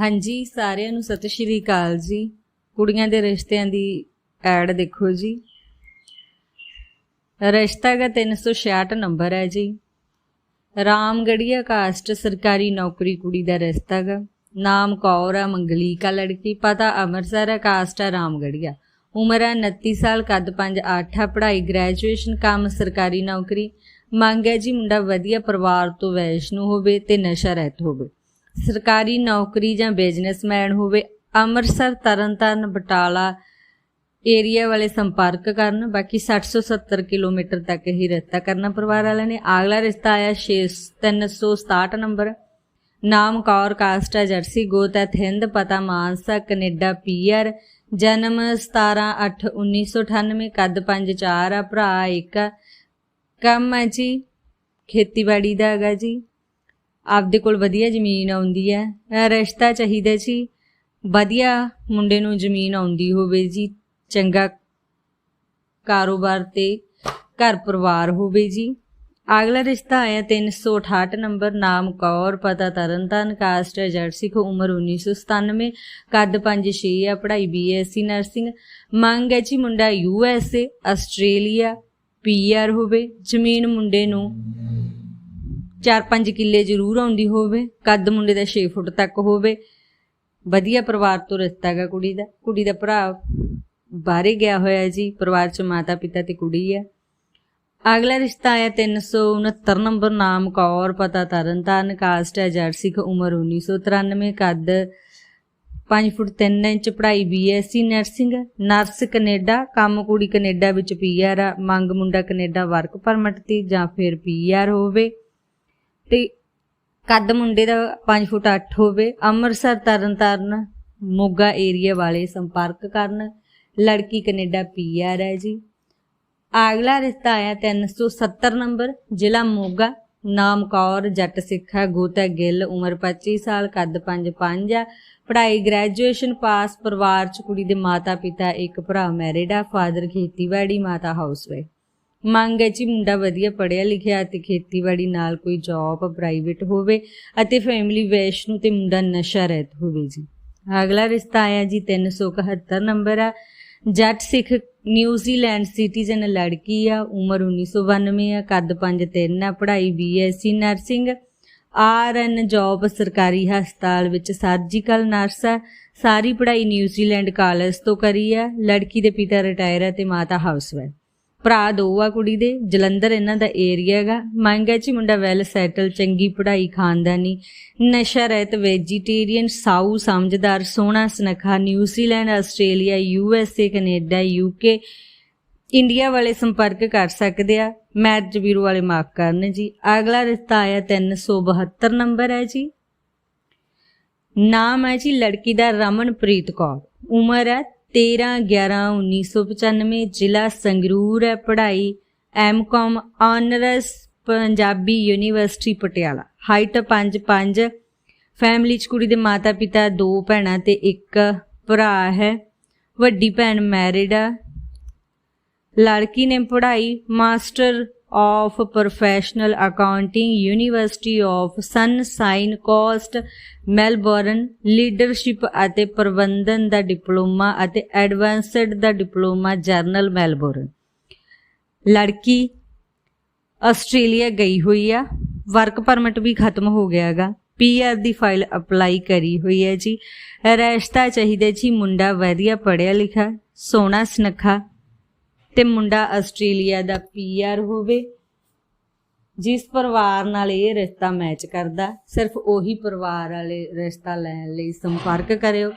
ਹਾਂਜੀ, ਸਾਰਿਆਂ ਨੂੰ ਸਤਿ ਸ਼੍ਰੀ ਅਕਾਲ ਜੀ। ਕੁੜੀਆਂ ਦੇ ਰਿਸ਼ਤਿਆਂ ਦੀ ਐਡ ਦੇਖੋ ਜੀ। ਰਿਸ਼ਤਾ ਦਾ 366 ਨੰਬਰ ਹੈ ਜੀ। ਰਾਮਗੜੀਆ ਕਾਸਟ ਸਰਕਾਰੀ ਨੌਕਰੀ ਕੁੜੀ ਦਾ ਰਿਸ਼ਤਾ ਗਾ ਨਾਮ ਕੌਰ ਆ, ਮੰਗਲੀਕਾ ਲੜਕੀ, ਪਤਾ ਅੰਮ੍ਰਿਤਸਰ ਹੈ ਕਾਸਟ ਆ, ਰਾਮਗੜੀਆ। ਉਮਰ ਹੈ 29 ਸਾਲ, ਕੱਦ 5 8 ਆ, ਪੜ੍ਹਾਈ, ਗ੍ਰੈਜੂਏਸ਼ਨ ਕੰਮ, ਸਰਕਾਰੀ ਨੌਕਰੀ। ਮੰਗ ਹੈ ਜੀ ਮੁੰਡਾ ਵਧੀਆ ਪਰਿਵਾਰ ਤੋਂ ਵੈਸ਼ਨੂ ਹੋਵੇ ਤੇ ਨਸ਼ਾ ਰਹਿਤ ਹੋਵੇ। ਸਰਕਾਰੀ ਨੌਕਰੀ ਜਾਂ ਬਿਜ਼ਨਸਮੈਨ ਹੋਵੇ, ਅੰਮ੍ਰਿਤਸਰ, ਤਰਨਤਾਰਨ, ਬਟਾਲਾ ਏਰੀਆ ਵਾਲੇ ਸੰਪਰਕ ਕਰਨ, ਬਾਕੀ 670 ਕਿਲੋਮੀਟਰ ਤੱਕ ਹੀ ਰਸਤਾ ਕਰਨਾ ਪਰਿਵਾਰ ਵਾਲਿਆਂ ਨੇ। ਅਗਲਾ ਰਿਸ਼ਤਾ ਆਇਆ 6367 ਨੰਬਰ। ਨਾਮ ਕੌਰ ਕਾਸਟ ਹੈ ਜਰਸੀ ਗੋਤ ਹੈ ਥਿੰਦ ਪਤਾ ਮਾਨਸਾ, ਕੈਨੇਡਾ, ਪੀਆਰ। ਜਨਮ 17/8/1998 ਕੱਦ 5'4 ਆ, ਭਰਾ ਇੱਕ ਆ। ਕੰਮ ਹੈ ਜੀ, ਖੇਤੀਬਾੜੀ ਦਾ ਹੈਗਾ ਜੀ। ਆਪਦੇ ਕੋਲ ਵਧੀਆ ਜ਼ਮੀਨ ਆਉਂਦੀ ਹੈ ਰਿਸ਼ਤਾ ਚਾਹੀਦਾ ਜੀ। ਵਧੀਆ ਮੁੰਡੇ ਨੂੰ ਜ਼ਮੀਨ ਆਉਂਦੀ ਹੋਵੇ ਜੀ, ਚੰਗਾ ਕਾਰੋਬਾਰ ਤੇ ਘਰ ਪਰਿਵਾਰ ਹੋਵੇ ਜੀ। ਅਗਲਾ ਰਿਸ਼ਤਾ ਆਇਆ 368 ਨੰਬਰ, ਨਾਮ ਕੌਰ, ਪਤਾ ਤਰਨਤਾਰਨ ਕਾਸਟ ਹੈ ਜਰਸਿਕ ਉਮਰ 1997 ਕੱਦ 5'6 ਆ, ਪੜ੍ਹਾਈ ਬੀਐਸਸੀ ਨਰਸਿੰਗ। ਮੰਗ ਹੈ ਜੀ ਮੁੰਡਾ ਯੂਐਸਏ ਆਸਟ੍ਰੇਲੀਆ ਪੀਆਰ ਹੋਵੇ, ਜ਼ਮੀਨ ਮੁੰਡੇ ਨੂੰ 4-5 ਕਿੱਲੇ ਜ਼ਰੂਰ ਆਉਂਦੀ ਹੋਵੇ, ਕੱਦ ਮੁੰਡੇ ਦਾ 6 ਫੁੱਟ ਤੱਕ ਹੋਵੇ। ਵਧੀਆ ਪਰਿਵਾਰ ਤੋਂ ਰਿਸ਼ਤਾ ਹੈਗਾ ਕੁੜੀ ਦਾ। ਕੁੜੀ ਦਾ ਭਰਾ ਬਾਹਰੇ ਗਿਆ ਹੋਇਆ ਜੀ, ਪਰਿਵਾਰ ਚ ਮਾਤਾ ਪਿਤਾ ਤੇ ਕੁੜੀ ਆ। ਅਗਲਾ ਰਿਸ਼ਤਾ ਆਇਆ 369 ਨੰਬਰ, ਨਾਮ ਕੌਰ, ਪਤਾ ਤਰਨਤਾਰਨ, ਕਾਸਟ ਹੈ ਜਰਸਿਕ ਉਮਰ 1993 ਕੱਦ 5 ਫੁੱਟ 3 ਇੰਚ, ਪੜ੍ਹਾਈ ਬੀਐਸਸੀ ਨਰਸਿੰਗ, ਨਰਸ ਕੈਨੇਡਾ, ਕੰਮ ਕੁੜੀ ਕੈਨੇਡਾ ਵਿੱਚ ਪੀਆਰ ਆ, ਮੰਗ ਮੁੰਡਾ ਕੈਨੇਡਾ ਵਰਕ ਪਰਮਿਟ ਤੇ ਜਾਂ ਫਿਰ ਪੀਆਰ ਹੋਵੇ। ਤੇ ਕੱਦ ਮੁੰਡੇ ਦਾ 5 ਫੁੱਟ 8 ਹੋਵੇ, ਅੰਮ੍ਰਿਤਸਰ ਤਰਨਤਾਰਨ ਮੋਗਾ ਏਰੀਆ ਵਾਲੇ ਸੰਪਰਕ ਕਰਨ, ਲੜਕੀ ਕੈਨੇਡਾ ਪੀਆਰ ਹੈ ਜੀ। ਅਗਲਾ ਰਿਸ਼ਤਾ ਆਇਆ 370 ਨੰਬਰ, ਜ਼ਿਲ੍ਹਾ ਮੋਗਾ, ਨਾਮ ਕੌਰ, ਜੱਟ ਸਿੱਖਾ ਗੋਤਾ ਗਿੱਲ, ਉਮਰ 25 ਸਾਲ, ਕੱਦ 5'5 ਆ ਪੜ੍ਹਾਈ ਗ੍ਰੈਜੂਏਸ਼ਨ ਪਾਸ ਪਰਿਵਾਰ ਚ ਕੁੜੀ ਦੇ ਮਾਤਾ ਪਿਤਾ ਇੱਕ ਭਰਾ ਮੈਰਿਡ ਆ ਫਾਦਰ ਖੇਤੀਬਾੜੀ, ਮਾਤਾ ਹਾਊਸਵਾਈਫ ਮੰਗ ਹੈ ਜੀ ਮੁੰਡਾ ਵਧੀਆ ਪੜ੍ਹਿਆ ਲਿਖਿਆ ਤੇ ਖੇਤੀਬਾੜੀ ਨਾਲ ਕੋਈ ਜੌਬ ਪ੍ਰਾਈਵੇਟ ਹੋਵੇ ਅਤੇ ਫੈਮਿਲੀ ਵੈਸ਼ਨੂ ਤੇ ਮੁੰਡਾ ਨਸ਼ਾ ਰਹਿਤ ਹੋਵੇ ਜੀ। ਅਗਲਾ ਰਿਸ਼ਤਾ ਆਇਆ ਜੀ 371 ਨੰਬਰ ਆ। ਜੱਟ ਸਿੱਖ ਨਿਊਜ਼ੀਲੈਂਡ ਸਿਟੀਜ਼ਨ ਲੜਕੀ ਆ, ਉਮਰ 1992 ਆ, ਕੱਦ 5'3 ਆ, ਪੜ੍ਹਾਈ ਬੀਐਸਸੀ ਨਰਸਿੰਗ। ਆਰਐਨ ਜੌਬ ਸਰਕਾਰੀ ਹਸਪਤਾਲ ਵਿੱਚ ਸਰਜੀਕਲ ਨਰਸ ਆ। ਸਾਰੀ ਪੜ੍ਹਾਈ ਨਿਊਜ਼ੀਲੈਂਡ ਕਾਲਜ ਤੋਂ ਕਰੀ ਆ। ਲੜਕੀ ਦੇ ਪਿਤਾ ਰਿਟਾਇਰ ਆ ਤੇ ਮਾਤਾ ਹਾਊਸਵਾਈਫ। ਭਰਾ ਦੋ ਆ ਕੁੜੀ ਦੇ, ਜਲੰਧਰ ਇਹਨਾਂ ਦਾ ਏਰੀਆ ਹੈਗਾ। ਮੰਗ ਹੈ ਜੀ ਮੁੰਡਾ ਵੈਲ ਸੈਟਲ ਚੰਗੀ ਪੜ੍ਹਾਈ, ਖਾਨਦਾਨੀ, ਨਸ਼ਾ ਰਹਿਤ ਵੈਜੀਟੇਰੀਅਨ ਸਾਊ ਸਮਝਦਾਰ, ਸੋਹਣਾ ਸੁਨੱਖਾ New Zealand Australia U S A Canada UK India ਵਾਲੇ ਸੰਪਰਕ ਕਰ ਸਕਦੇ ਆ। ਮੈਰਿਜ ਬਿਊਰੋ ਵਾਲੇ ਮਾਫ ਕਰਨ ਜੀ। ਅਗਲਾ ਰਿਸ਼ਤਾ ਆਇਆ 372 ਨੰਬਰ ਹੈ ਜੀ। ਨਾਮ ਹੈ ਜੀ ਲੜਕੀ ਦਾ ਰਮਨਪ੍ਰੀਤ ਕੌਰ। ਉਮਰ ਹੈ 13 11 1995 ਜ਼ਿਲ੍ਹਾ ਸੰਗਰੂਰ ਹੈ ਪੜ੍ਹਾਈ, MCom honours, Punjabi university Patiala. Height 5'5 family ਚ ਕੁੜੀ ਦੇ ਮਾਤਾ ਪਿਤਾ ਦੋ ਭੈਣਾਂ ਤੇ ਇੱਕ ਭਰਾ ਹੈ, ਵੱਡੀ ਭੈਣ ਮੈਰਿਡ ਆ ਲੜਕੀ ਨੇ ਪੜ੍ਹਾਈ, master of professional accounting university of Sunshine Coast Melbourne leadership ਅਤੇ ਪ੍ਰਬੰਧਨ ਦਾ ਡਿਪਲੋਮਾ ਅਤੇ ਐਡਵਾਂਸਡ ਦਾ ਡਿਪਲੋਮਾ ਜਰਨਲ ਮੈਲਬੌਰਨ। ਲੜਕੀ ਆਸਟ੍ਰੇਲੀਆ ਗਈ ਹੋਈ ਆ। ਵਰਕ ਪਰਮਿਟ ਵੀ ਖਤਮ ਹੋ ਗਿਆ ਹੈਗਾ। ਪੀਆਰ ਦੀ ਫਾਈਲ ਅਪਲਾਈ ਕਰੀ ਹੋਈ ਹੈ ਜੀ। ਰਿਸ਼ਤਾ ਚਾਹੀਦਾ ਜੀ। ਮੁੰਡਾ ਵਧੀਆ ਪੜ੍ਹਿਆ ਲਿਖਾ ਸੋਹਣਾ ਸੁਨੱਖਾ ਤੇ ਮੁੰਡਾ ਆਸਟ੍ਰੇਲੀਆ ਦਾ ਪੀਆਰ ਹੋਵੇ। ਜਿਸ ਪਰਿਵਾਰ ਨਾਲ ਇਹ ਰਿਸ਼ਤਾ ਮੈਚ ਕਰਦਾ, ਸਿਰਫ ਉਹੀ ਪਰਿਵਾਰ ਵਾਲੇ ਰਿਸ਼ਤਾ ਲੈਣ ਲਈ ਸੰਪਰਕ ਕਰਿਓ।